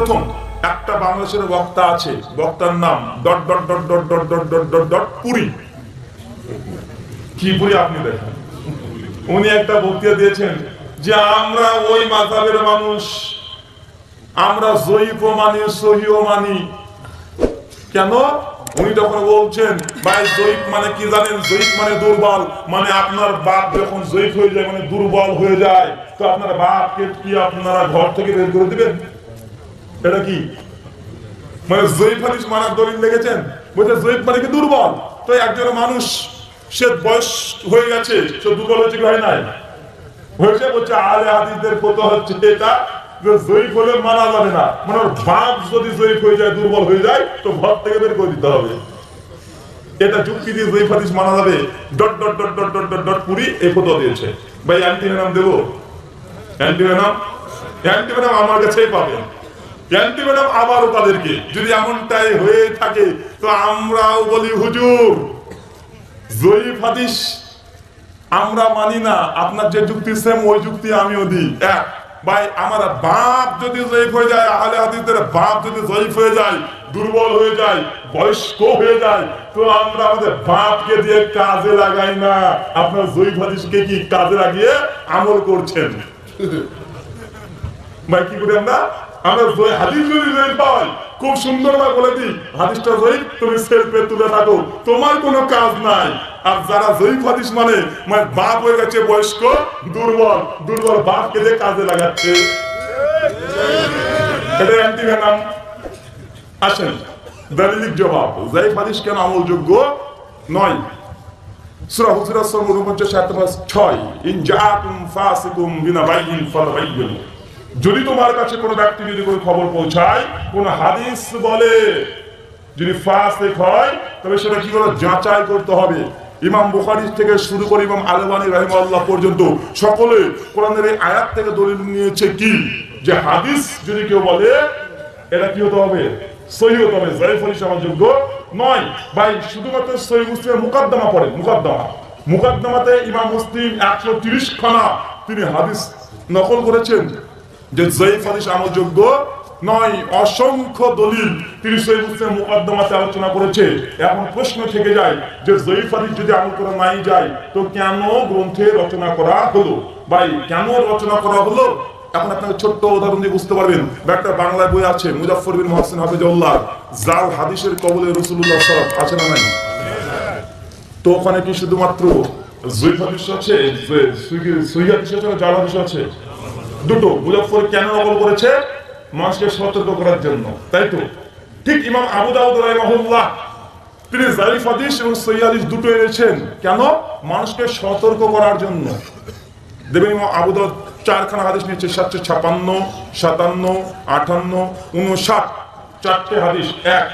সর্বপ্রথম একটা বাংলাদেশের বক্তা আছে, বক্তার নাম dot dot dot dot dot dot dot dot dot, Puri. কি পুরি আপনি দেখেন? উনি একটা বক্তৃতা দিয়েছেন যে আমরা ওই মাথাবের মানুষ, আমরা জয়ীফ মানি, সহিও মানি। কেন? উনি তখন বলছেন, ভাই, জয়ীফ মানে কি জানেন? জয়ীফ মানে দুর্বল। মানে আপনার বাপ যখন জয়ীফ হয়ে যায় মানে দুর্বল হয়ে যায়। তো আপনার বাপকে কি আপনারা ঘর থেকে বের করে দিবেন? এটা কি? মানে জয়ীফ হাদিস মানার দলিল লেগেছেন বলছে জয়ীফ মানে কি দুর্বল? তো একজন মানুষ, সে বয়স হয়ে গেছে, সে দুর্বল হয়েছে হয় নাই? হয়েছে, বলছে, আলে হাদিসদের কত হচ্ছে এটা জয়ীফ হলে মানা যাবে না। মানে যদি জয়ীফ হয়ে যায়, দুর্বল হয়ে যায়, তো ঘর থেকে বের করে দিতে হবে। এটা যুক্তি দিয়ে হাদিস মানা যাবে। Dot dot dot dot dot dot dot Puri এই দিয়েছে। ভাই অ্যান্টিভেনাম দেবো? অ্যান্টিভেনাম অ্যান্টিভেনাম আমার কাছেই পাবেন। অ্যান্টিভেনাম আবারও তাদেরকে। যদি এমনটাই হয়ে থাকে, তো আমরাও বলি, হুজুর আমরা মানি না। আপনার যে যুক্তি সেম ওই যুক্তি আমিও দিই। এক, ভাই, আমার বাপ যদি জয়ীফ হয়ে যায়, আহলে হাদিসদের বাপ যদি জয়ীফ হয়ে যায়, দুর্বল হয়ে যায়, বয়স্ক হয়ে যায়, তো আমরা আমাদের বাপকে দিয়ে কাজে লাগাই না। আপনার জয়ীফ হাদিসকে কি কাজে লাগিয়ে আমল করছেন? ভাই, কি করি আমরা? আমরা হাদিস যদি বলে দিই, হাদিসটা জয়ীফ তুমি সেলফে তুলে থাকো। তোমার কোনো কাজ নাই। আর যারা জয়ীফ হাদিস মানে মানে বাপ হয়ে গেছে বয়স্ক, দুর্বল। দুর্বল বাপকে দিয়ে কাজে লাগাচ্ছে। জবাব। নয়? সূরা হুজুরাত সূরা 49 আয়াত নম্বর 6 ইন জাআকুম ফাসিকুম বিনাবাইয়িন ফাতাবাইয়ানু যদি তোমার কাছে কোনো ব্যক্তি যদি কোনো খবর পৌঁছায়, কোন হাদিস বলে, যদি ফাসিক হয়, তবে সেটা কি করে যাচাই করতে হবে। ইমাম বুখারী থেকে শুরু করে ইমাম আলবানী রাহিমাহুল্লাহ পর্যন্ত সকলে কোরআনের এই আয়াত থেকে দলিল নিয়েছে কি? যে হাদিস যদি কেউ বলে, এটা কি হতে হবে? সহি হতে হবে জয়ীফ আমার যোগ্য নয়। ভাই, শুধুমাত্র সহি মুসলিমের মুকদ্দমা পড়ে মুকদ্দমা। মুকদ্দমাতে ইমাম মুসলিম একশো তিরিশ খানা তিনি হাদিস নকল করেছেন। যে জয়ীফ হাদিস আমলযোগ্য নয়, অসংখ্য দলিল তিনি সহি মুসলিম মুকদ্দমাতে আলোচনা করেছে। এখন প্রশ্ন থেকে যায় যে জয়ীফ হাদিস যদি আমল করা নাই যায়, তো কেন গ্রন্থে রচনা করা হলো? ভাই, কেন রচনা করা হলো? এখন আপনাকে ছোট্ট উদাহরণ দিয়ে বুঝতে পারবেন। একটা বাংলায় বই আছে মুজাফর বিন মহসিন হাফিজউল্লাহ জাল হাদিসের কবলে রসুল্লাহ সাল্লাম আছে না নাই? তো ওখানে কি শুধুমাত্র সহি হাদিস আছে? জাল হাদিস আছে? দুটো মুজাফর কেন নকল করেছে? মানুষকে সতর্ক করার জন্য। তাই তো? ঠিক ইমাম আবু দাউদ তিনি জারিফ হাদিস এবং সহি হাদিস দুটো এনেছেন। কেন? মানুষকে সতর্ক করার জন্য। দেখবেন ইমাম আবু দাউদ চারখানা হাদিস নিয়েছে, সাতশো ছাপান্ন, সাতান্ন, আটান্ন, উনষাট, চারটে হাদিস, এক।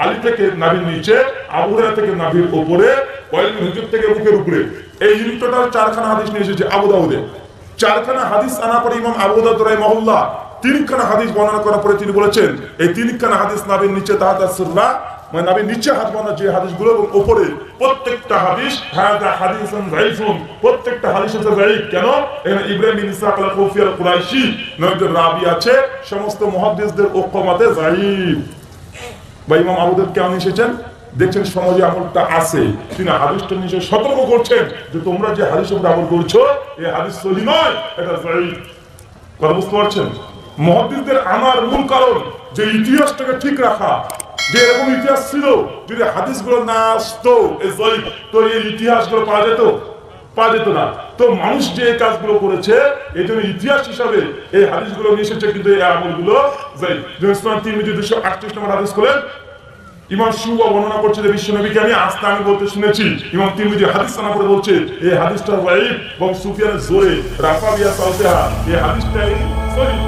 আলী থেকে নাভির নিচে, আবু হুরায়রা থেকে নাভির উপরে, ওয়াইল হুজুর থেকে বুকের উপরে। এই টোটাল চারখানা হাদিস নিয়ে এসেছে আবু দাউদে। চারখানা হাদিস আনা পরে ইমাম আবু দাউদ রাহিমাহুল্লাহ, তিনখানা হাদিস বর্ণনা করার পরে তিনি বলেছেন, এই তিনখানা হাদিস নাবির নিচে সুররা মানে কেন? সমস্ত ইমাম কেমন এসেছেন? দেখছেন সমাজে আমলটা আছে। তিনি হাদিসটা নিচে সতর্ক করছেন যে তোমরা যে উপর আমল করছ, এই হাদিস সহি নয়, এটা কথা বুঝতে পারছেন? মহাদিসদের আমার মূল কারণ যে ইতিহাসটাকে ঠিক রাখা, যে এরকম ইতিহাস ছিল, যদি হাদিসগুলো না আসতো তো এই ইতিহাসগুলো পাওয়া যেত? পাওয়া যেত না। তো মানুষ যে এই কাজগুলো করেছে, এই জন্য ইতিহাস হিসাবে এই হাদিসগুলো নিয়ে এসেছে কিন্তু এই আমলগুলো ইসলাম তিন দুশো আটত্রিশ নম্বর হাদিস করলেন ইমাম শুবা বর্ণনা করছে যে বিশ্ব নবীকে আমি আস্তে আমি বলতে শুনেছি। ইমাম তিরমিজি হাদিস সানা করে বলছে এই হাদিসটা ওয়াইফ এবং সুফিয়ানের জোরে রাফা বিয়া সাউতেহা এই হাদিসটা সহি।